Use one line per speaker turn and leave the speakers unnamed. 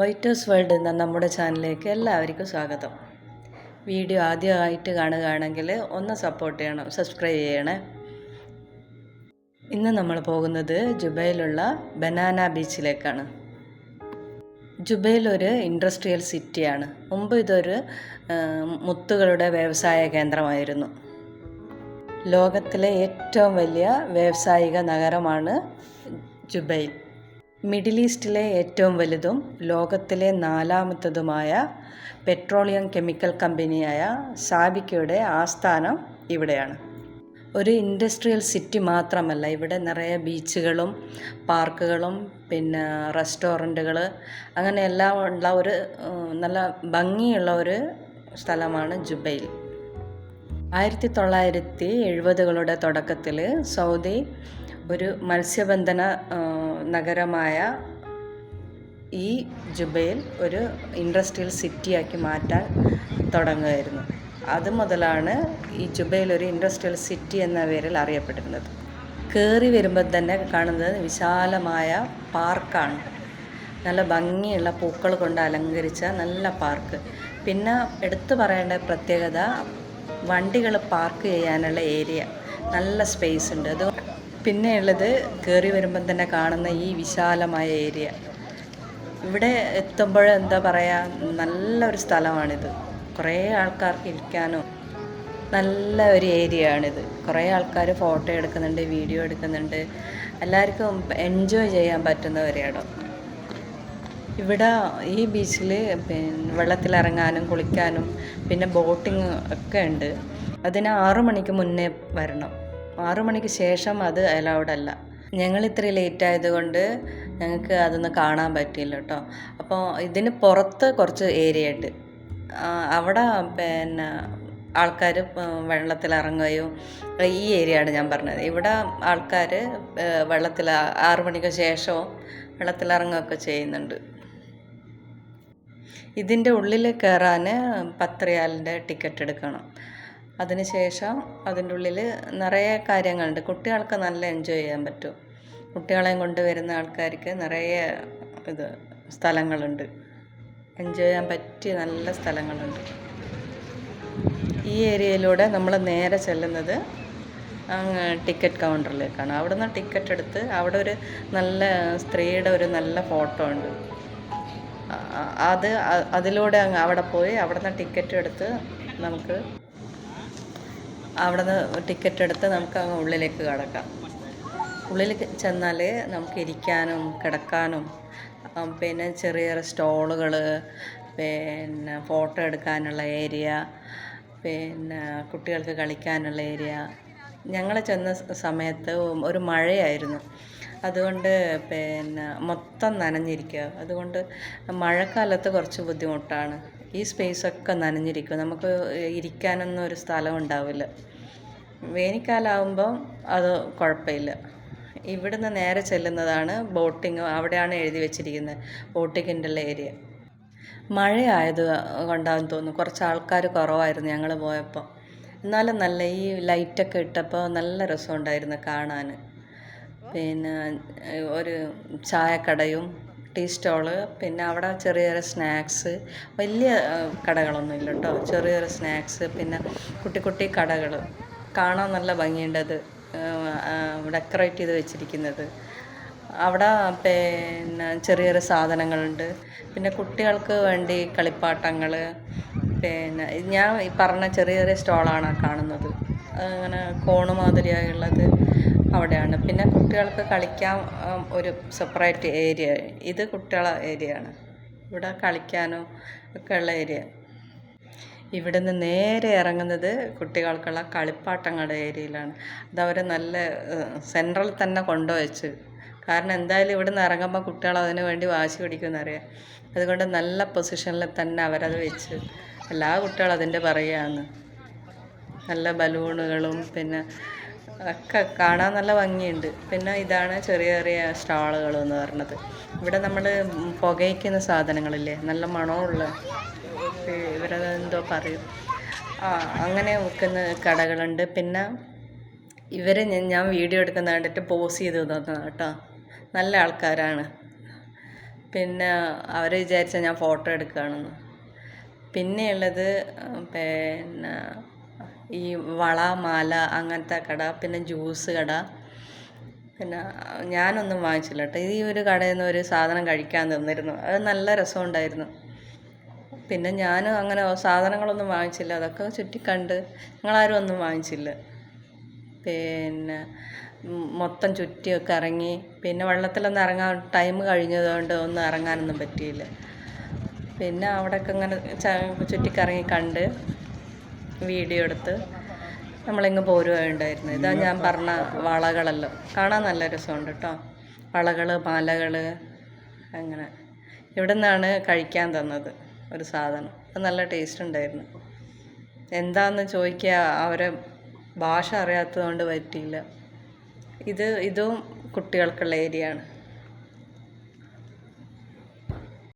വൈറ്റേഴ്സ് world എന്ന നമ്മുടെ ചാനലിലേക്ക് എല്ലാവർക്കും സ്വാഗതം. വീഡിയോ ആദ്യമായിട്ട് കാണുകയാണെങ്കിൽ ഒന്ന് സപ്പോർട്ട് ചെയ്യണം സബ്സ്ക്രൈബ് ചെയ്യണേ. ഇന്ന് നമ്മൾ പോകുന്നത് ജുബൈയിലുള്ള ബനാന ബീച്ചിലേക്കാണ്. ജുബൈൽ ഒരു ഇൻഡസ്ട്രിയൽ സിറ്റിയാണ് മുമ്പ് ഇതൊരു മുത്തുകളുടെ വ്യവസായ കേന്ദ്രമായിരുന്നു. ലോകത്തിലെ ഏറ്റവും വലിയ വ്യാവസായിക നഗരമാണ് ജുബൈൽ മിഡിൽ ഈസ്റ്റിലെ ഏറ്റവും വലുതും ലോകത്തിലെ നാലാമത്തതുമായ പെട്രോളിയം കെമിക്കൽ കമ്പനിയായ സാബിക്കയുടെ ആസ്ഥാനം ഇവിടെയാണ്. ഒരു ഇൻഡസ്ട്രിയൽ സിറ്റി മാത്രമല്ല ഇവിടെ നിറയെ ബീച്ചുകളും പാർക്കുകളും പിന്നെ റെസ്റ്റോറന്റുകൾ അങ്ങനെ എല്ലാം ഉള്ള ഒരു നല്ല ഭംഗിയുള്ള ഒരു സ്ഥലമാണ് ജുബൈൽ. ആയിരത്തി തൊള്ളായിരത്തി എഴുപതുകളുടെ തുടക്കത്തിൽ സൗദി ഒരു മത്സ്യബന്ധന നഗരമായ ഈ ജുബയിൽ ഒരു ഇൻഡസ്ട്രിയൽ സിറ്റിയാക്കി മാറ്റാൻ തുടങ്ങുമായിരുന്നു അത് മുതലാണ് ഈ ജുബയിൽ ഒരു ഇൻഡസ്ട്രിയൽ സിറ്റി എന്ന പേരിൽ അറിയപ്പെട്ടിരുന്നത് കയറി വരുമ്പോൾ തന്നെ കാണുന്നത് വിശാലമായ പാർക്കാണ്. നല്ല ഭംഗിയുള്ള പൂക്കൾ കൊണ്ട് അലങ്കരിച്ച നല്ല പാർക്ക്. പിന്നെ എടുത്തു പറയേണ്ട പ്രത്യേകത വണ്ടികൾ പാർക്ക് ചെയ്യാനുള്ള ഏരിയ. നല്ല സ്പേസ് ഉണ്ട്. അത് പിന്നെ ഉള്ളത് കയറി വരുമ്പം തന്നെ കാണുന്ന ഈ വിശാലമായ ഏരിയ. ഇവിടെ എത്തുമ്പോൾ എന്താ പറയുക നല്ലൊരു സ്ഥലമാണിത്. കുറേ ആൾക്കാർക്ക് ഇരിക്കാനോ നല്ല ഒരു ഏരിയ ആണിത് കുറേ ആൾക്കാർ ഫോട്ടോ എടുക്കുന്നുണ്ട് വീഡിയോ എടുക്കുന്നുണ്ട്. എല്ലാവർക്കും എൻജോയ് ചെയ്യാൻ പറ്റുന്ന ഒരു ഇടം. ഇവിടെ ഈ ബീച്ചിൽ പിന്നെ വെള്ളത്തിലിറങ്ങാനും കുളിക്കാനും പിന്നെ ബോട്ടിങ് ഒക്കെ ഉണ്ട്. അതിന് ആറു മണിക്ക് മുന്നേ വരണം. ആറു മണിക്ക് ശേഷം അത് അലൗഡ് അല്ല. ഞങ്ങൾ ഇത്ര ലേറ്റ് ആയതുകൊണ്ട് ഞങ്ങൾക്ക് അതൊന്നും കാണാൻ പറ്റിയില്ല കേട്ടോ. അപ്പോൾ ഇതിന് പുറത്ത് കുറച്ച് ഏരിയ ഉണ്ട് അവിടെ പിന്നെ ആൾക്കാർ വെള്ളത്തിൽ ഇറങ്ങുകയും ഈ ഏരിയയാണ് ഞാൻ പറഞ്ഞത്. ഇവിടെ ആൾക്കാർ വെള്ളത്തിൽ ആറു മണിക്ക് ശേഷവും വെള്ളത്തിൽ വെള്ളത്തിലിറങ്ങുകയൊക്കെ ചെയ്യുന്നുണ്ട്. ഇതിന്റെ ഉള്ളിൽ കയറാൻ പത്ത് റിയാലിന്റെ ടിക്കറ്റ് എടുക്കണം. അതിനുശേഷം അതിന്റെ ഉള്ളിൽ നിറയെ കാര്യങ്ങളുണ്ട്. കുട്ടികൾക്ക് നല്ല എൻജോയ് ചെയ്യാൻ പറ്റും. കുട്ടികളെയും കൊണ്ടുവരുന്ന ആൾക്കാർക്ക് നിറയെ ഇത് സ്ഥലങ്ങളുണ്ട്. എൻജോയ് ചെയ്യാൻ പറ്റിയ നല്ല സ്ഥലങ്ങളുണ്ട്. ഈ ഏരിയയിലൂടെ നമ്മൾ നേരെ ചെല്ലുന്നത് ടിക്കറ്റ് കൗണ്ടറിലേക്കാണ്. അവിടെ നിന്ന് ടിക്കറ്റ് എടുത്ത് അവിടെ ഒരു നല്ല സ്ത്രീയുടെ ഒരു നല്ല ഫോട്ടോ ഉണ്ട്. അത് അതിലൂടെ അങ്ങ് അവിടെ പോയി അവിടെ നിന്ന് ടിക്കറ്റ് എടുത്ത് നമുക്ക് അവിടെ നിന്ന് ടിക്കറ്റ് എടുത്ത് നമുക്ക് അങ്ങ് ഉള്ളിലേക്ക് കടക്കാം. ഉള്ളിൽ ചെന്നാൽ നമുക്ക് ഇരിക്കാനും കിടക്കാനും പിന്നെ ചെറിയ ചെറിയ സ്റ്റോളുകൾ പിന്നെ ഫോട്ടോ എടുക്കാനുള്ള ഏരിയ പിന്നെ കുട്ടികൾക്ക് കളിക്കാനുള്ള ഏരിയ ഞങ്ങൾ ചെന്ന സമയത്ത് ഒരു മഴയായിരുന്നു. അതുകൊണ്ട് പിന്നെ മൊത്തം നനഞ്ഞിരിക്കുക അതുകൊണ്ട് മഴക്കാലത്ത് കുറച്ച് ബുദ്ധിമുട്ടാണ്. ഈ സ്പേസൊക്കെ നനഞ്ഞിരിക്കും. നമുക്ക് ഇരിക്കാനൊന്നും ഒരു സ്ഥലം ഉണ്ടാവില്ല വേനൽക്കാലാവുമ്പം അത് കുഴപ്പമില്ല. ഇവിടുന്ന് നേരെ ചെല്ലുന്നതാണ് ബോട്ടിങ് അവിടെയാണ് എഴുതി വെച്ചിരിക്കുന്നത് ബോട്ടിങ്ങിന്റെ ഏരിയ. മഴയായത് കൊണ്ടാന്ന് തോന്നുന്നു. കുറച്ച് ആൾക്കാർ കുറവായിരുന്നു ഞങ്ങൾ പോയപ്പോൾ എന്നാലും നല്ല ഈ ലൈറ്റൊക്കെ ഇട്ടപ്പോൾ നല്ല രസമുണ്ടായിരുന്നു കാണാൻ പിന്നെ ഒരു ചായക്കടയും ടീ സ്റ്റോൾ പിന്നെ അവിടെ ചെറിയ ചെറിയ സ്നാക്സ് വലിയ കടകളൊന്നും ഇല്ല കേട്ടോ ചെറിയ ചെറിയ സ്നാക്സ് പിന്നെ കുട്ടി കുട്ടി കടകൾ കാണാൻ നല്ല ഭംഗിയുണ്ടത് ഡെക്കറേറ്റ് ചെയ്ത് വെച്ചിരിക്കുന്നത്. അവിടെ പിന്നെ ചെറിയ ചെറിയ സാധനങ്ങളുണ്ട്. പിന്നെ കുട്ടികൾക്ക് വേണ്ടി കളിപ്പാട്ടങ്ങൾ പിന്നെ ഞാൻ ഈ പറഞ്ഞ ചെറിയ ചെറിയ സ്റ്റോളാണ് കാണുന്നത്. അങ്ങനെ കോണ് മാതിരിയായുള്ളത് അവിടെയാണ്. പിന്നെ കുട്ടികൾക്ക് കളിക്കാൻ ഒരു സെപ്പറേറ്റ് ഏരിയ ഇത് കുട്ടികളെ ഏരിയ ആണ്. ഇവിടെ കളിക്കാനോ ഒക്കെ ഉള്ള ഏരിയ ഇവിടെ നിന്ന് നേരെ ഇറങ്ങുന്നത് കുട്ടികൾക്കുള്ള കളിപ്പാട്ടങ്ങളുടെ ഏരിയയിലാണ്. അതവർ നല്ല സെൻട്രൽ തന്നെ കൊണ്ടുവച്ച്. കാരണം എന്തായാലും ഇവിടെ നിന്ന് ഇറങ്ങുമ്പോൾ കുട്ടികൾ അതിന് വേണ്ടി വാശി പിടിക്കുമെന്നറിയാം അതുകൊണ്ട് നല്ല പൊസിഷനിൽ തന്നെ അവരത് വെച്ച് എല്ലാ കുട്ടികളും അതിന്റെ പറയുകയാണ് നല്ല ബലൂണുകളും പിന്നെ ഒക്കെ കാണാൻ നല്ല ഭംഗിയുണ്ട്. പിന്നെ ഇതാണ് ചെറിയ ചെറിയ സ്റ്റാളുകൾ എന്ന് പറഞ്ഞത്. ഇവിടെ നമ്മൾ പുകയ്ക്കുന്ന സാധനങ്ങളില്ലേ നല്ല മണമുള്ള ഇവരത് എന്തോ പറയും. ആ അങ്ങനെ വിൽക്കുന്ന കടകളുണ്ട്. പിന്നെ ഞാൻ- ഞാൻ വീഡിയോ എടുക്കുന്ന കണ്ടിട്ട് പോസ് ചെയ്ത് തന്നതാണ് കേട്ടോ. നല്ല ആൾക്കാരാണ്. പിന്നെ അവർ വിചാരിച്ച ഞാൻ ഫോട്ടോ എടുക്കുകയാണെന്ന് പിന്നെയുള്ളത് പിന്നെ ഈ വള മാല അങ്ങനത്തെ കട പിന്നെ ജ്യൂസ് കട. പിന്നെ ഞാനൊന്നും വാങ്ങിച്ചില്ല കേട്ടോ ഈ ഒരു കടയിൽ നിന്ന് ഒരു സാധനം കഴിക്കാൻ തന്നിരുന്നു അത് നല്ല രസമുണ്ടായിരുന്നു. പിന്നെ ഞാൻ അങ്ങനെ സാധനങ്ങളൊന്നും വാങ്ങിച്ചില്ല. അതൊക്കെ ചുറ്റിക്കണ്ട് ഞങ്ങളാരും ഒന്നും വാങ്ങിച്ചില്ല. പിന്നെ മൊത്തം ചുറ്റിയൊക്കെ ഇറങ്ങി. പിന്നെ വെള്ളത്തിലൊന്നും ഇറങ്ങാൻ ടൈം കഴിഞ്ഞതുകൊണ്ട് ഒന്നും ഇറങ്ങാനൊന്നും പറ്റിയില്ല. പിന്നെ അവിടെയൊക്കെ ഇങ്ങനെ ചുറ്റിക്കറങ്ങി കണ്ട് വീഡിയോ എടുത്ത് നമ്മളിങ്ങ് പോരുകയുണ്ടായിരുന്നു. ഇതാ ഞാൻ പറഞ്ഞ വളകളെല്ലാം. കാണാൻ നല്ല രസമുണ്ട് കേട്ടോ. വളകൾ മാലകൾ അങ്ങനെ. ഇവിടെ നിന്നാണ് കഴിക്കാൻ തന്നത് ഒരു സാധനം. അത് നല്ല ടേസ്റ്റ് ഉണ്ടായിരുന്നു. എന്താന്ന് ചോദിക്കുക അവരെ ഭാഷ അറിയാത്തത് കൊണ്ട് പറ്റിയില്ല. ഇത് ഇതും കുട്ടികൾക്കുള്ള ഏരിയ ആണ്